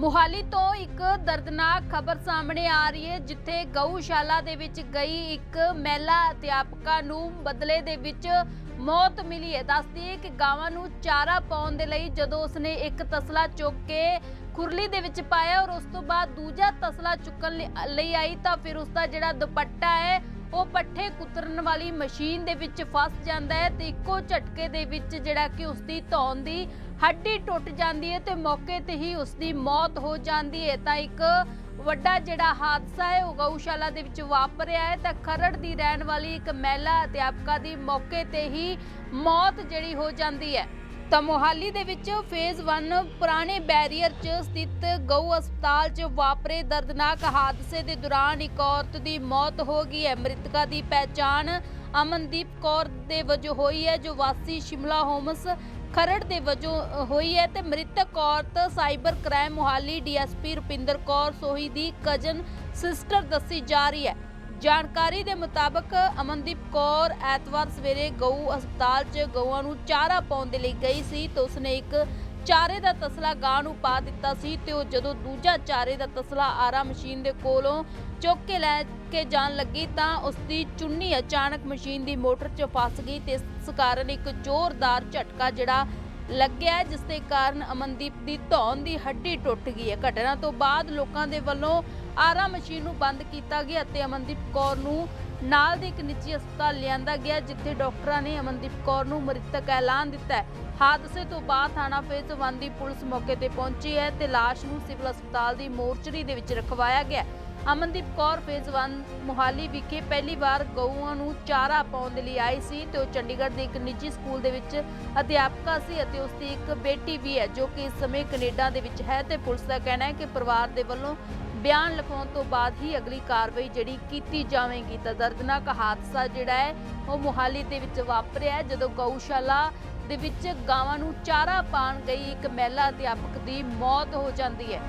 ਮੁਹਾਲੀ ਤੋਂ ਇੱਕ ਦਰਦਨਾਕ ਖਬਰ ਸਾਹਮਣੇ ਆ ਰਹੀ ਹੈ, ਜਿੱਥੇ ਗਊਸ਼ਾਲਾ ਦੇ ਵਿੱਚ ਗਈ ਇੱਕ ਮਹਿਲਾ ਅਧਿਆਪਕਾ ਨੂੰ ਬਦਲੇ ਦੇ ਵਿੱਚ ਮੌਤ ਮਿਲੀ ਹੈ। ਦੱਸਦੀ ਹੈ ਕਿ ਗਾਵਾਂ ਨੂੰ ਚਾਰਾ ਪਾਉਣ ਦੇ ਲਈ ਜਦੋਂ ਉਸਨੇ ਇੱਕ ਤਸਲਾ ਚੁੱਕ ਕੇ ਖੁਰਲੀ ਦੇ ਵਿੱਚ ਪਾਇਆ ਔਰ ਉਸ ਤੋਂ ਬਾਅਦ ਦੂਜਾ ਤਸਲਾ ਚੁੱਕਣ ਲਈ- ਆਈ ਤਾਂ ਫਿਰ ਉਸ ਦਾ ਜਿਹੜਾ ਦੁਪੱਟਾ ਹੈ ਉਹ ਪੱਠੇ ਕੁਤਰਨ ਵਾਲੀ ਮਸ਼ੀਨ ਦੇ ਵਿੱਚ ਫਸ ਜਾਂਦਾ ਹੈ ਤੇ ਇੱਕੋ ਝਟਕੇ ਦੇ ਵਿੱਚ ਜਿਹੜਾ ਕਿ ਉਸ ਦੀ ਧੌਣ ਦੀ ਹੱਡੀ ਟੁੱਟ ਜਾਂਦੀ ਹੈ ਤੇ ਮੌਕੇ ਤੇ ਹੀ ਉਸ ਦੀ ਮੌਤ ਹੋ ਜਾਂਦੀ ਹੈ। ਤਾਂ ਇੱਕ ਵੱਡਾ ਜਿਹੜਾ ਹਾਦਸਾ ਹੈ, ਉਹ ਗਊਸ਼ਾਲਾ ਦੇ ਵਿੱਚ ਵਾਪਰਿਆ ਹੈ। ਤਾਂ ਖਰੜ ਦੀ ਰਹਿਣ ਵਾਲੀ ਇੱਕ ਮਹਿਲਾ ਅਧਿਆਪਕਾ ਦੀ ਮੌਕੇ ਤੇ ਹੀ ਮੌਤ ਜਿਹੜੀ ਹੋ ਜਾਂਦੀ ਹੈ। ਤਾਂ ਮੋਹਾਲੀ ਦੇ ਵਿੱਚ ਫੇਜ਼ 1 ਪੁਰਾਣੇ ਬੈਰੀਅਰ 'ਚ ਸਥਿਤ ਗਊ ਹਸਪਤਾਲ 'ਚ ਵਾਪਰੇ ਦਰਦਨਾਕ ਹਾਦਸੇ ਦੇ ਦੌਰਾਨ ਇੱਕ ਔਰਤ ਦੀ ਮੌਤ ਹੋ ਗਈ ਹੈ। ਮ੍ਰਿਤਕਾ ਦੀ ਪਹਿਚਾਣ ਅਮਨਦੀਪ ਕੌਰ ਦੇ ਵਜੋਂ ਹੋਈ ਹੈ, ਜੋ ਵਾਸੀ ਸ਼ਿਮਲਾ ਹੋਮਸ ਖਰੜ ਦੇ ਵਜੋਂ ਹੋਈ ਹੈ ਤੇ ਮ੍ਰਿਤਕ ਔਰਤ cyber crime Mohali DSP Rupinder Kaur Sohi ਦੀ ਕਜ਼ਨ ਸਿਸਟਰ ਦੱਸੀ ਜਾ ਰਹੀ ਹੈ। ਜਾਣਕਾਰੀ ਦੇ ਮੁਤਾਬਕ ਅਮਨਦੀਪ ਕੌਰ ਐਤਵਾਰ ਸਵੇਰੇ ਗਊ ਹਸਪਤਾਲ 'ਚ ਗਊਆਂ ਨੂੰ ਚਾਰਾ ਪਾਉਣ ਦੇ ਲਈ ਗਈ ਸੀ ਤਾਂ ਉਸਨੇ ਇੱਕ ਚਾਰੇ ਦਾ ਤਸਲਾ ਗਾਂ ਨੂੰ ਪਾ ਦਿੱਤਾ ਸੀ ਤੇ ਉਹ ਜਦੋਂ ਦੂਜਾ ਚਾਰੇ ਦਾ ਤਸਲਾ ਆਰਾ ਮਸ਼ੀਨ ਦੇ ਕੋਲੋਂ ਚੁੱਕ ਕੇ ਲੈ ਕੇ ਜਾਣ ਲੱਗੀ ਤਾਂ ਉਸ ਦੀ ਚੁੰਨੀ ਅਚਾਨਕ ਮਸ਼ੀਨ ਦੀ ਮੋਟਰ 'ਚ ਫਸ ਗਈ ਤੇ ਇਸ ਕਾਰਨ ਇੱਕ ਜ਼ੋਰਦਾਰ ਝਟਕਾ ਜਿਹੜਾ ਲੱਗਿਆ ਹੈ, ਜਿਸ ਦੇ ਕਾਰਨ ਅਮਨਦੀਪ ਦੀ ਧੌਣ ਦੀ ਹੱਡੀ ਟੁੱਟ ਗਈ ਹੈ। ਘਟਨਾ ਤੋਂ ਬਾਅਦ ਲੋਕਾਂ ਦੇ ਵੱਲੋਂ ਆਰਾ ਮਸ਼ੀਨ ਨੂੰ ਬੰਦ ਕੀਤਾ ਗਿਆ ਅਤੇ ਅਮਨਦੀਪ ਕੌਰ ਨੂੰ ਨਾਲ ਦੇ ਇੱਕ ਨਿੱਜੀ ਹਸਪਤਾਲ ਲਿਆਂਦਾ ਗਿਆ, ਜਿੱਥੇ ਡਾਕਟਰਾਂ ਨੇ ਅਮਨਦੀਪ ਕੌਰ ਨੂੰ ਮ੍ਰਿਤਕ ਐਲਾਨ ਦਿੱਤਾ ਹੈ। ਹਾਦਸੇ ਤੋਂ ਬਾਅਦ ਥਾਣਾ ਫੇਜ਼ 1 ਪੁਲਿਸ ਮੌਕੇ ਤੇ ਪਹੁੰਚੀ ਹੈ ਤੇ ਲਾਸ਼ ਨੂੰ ਸਿਵਲ ਹਸਪਤਾਲ ਦੀ ਮੋਰਚਰੀ ਦੇ ਵਿੱਚ ਰਖਵਾਇਆ ਗਿਆ। ਅਮਨਦੀਪ ਕੌਰ ਫੇਜ਼ 1 ਮੁਹਾਲੀ ਵਿਖੇ ਪਹਿਲੀ ਵਾਰ ਗਊਆਂ ਨੂੰ ਚਾਰਾ ਪਾਉਣ ਦੇ ਲਈ ਆਈ ਸੀ ਤੇ ਉਹ ਚੰਡੀਗੜ੍ਹ ਦੇ ਇੱਕ ਨਿੱਜੀ ਸਕੂਲ ਦੇ ਵਿੱਚ ਅਧਿਆਪਕਾ ਸੀ ਅਤੇ ਉਸ ਦੀ ਇੱਕ ਬੇਟੀ ਵੀ ਹੈ, ਜੋ ਕਿ ਇਸ ਸਮੇਂ ਕੈਨੇਡਾ ਦੇ ਵਿੱਚ ਹੈ ਤੇ ਪੁਲਿਸ ਦਾ ਕਹਿਣਾ ਹੈ ਕਿ ਪਰਿਵਾਰ ਦੇ ਵੱਲੋਂ ਬਿਆਨ ਲਿਖਾਉਣ ਤੋਂ ਬਾਅਦ ਹੀ ਅਗਲੀ ਕਾਰਵਾਈ ਜਿਹੜੀ ਕੀਤੀ ਜਾਵੇਗੀ ਤਾਂ ਦਰਦਨਾਕ ਹਾਦਸਾ ਜਿਹੜਾ ਹੈ, ਉਹ ਮੁਹਾਲੀ ਦੇ ਵਿੱਚ ਵਾਪਰਿਆ ਜਦੋਂ ਗਊਸ਼ਾਲਾ ਦੇ ਵਿੱਚ ਗਾਵਾਂ ਨੂੰ ਚਾਰਾ ਪਾਣ ਗਈ ਇੱਕ ਮਹਿਲਾ ਅਧਿਆਪਕ ਦੀ ਮੌਤ ਹੋ ਜਾਂਦੀ ਹੈ।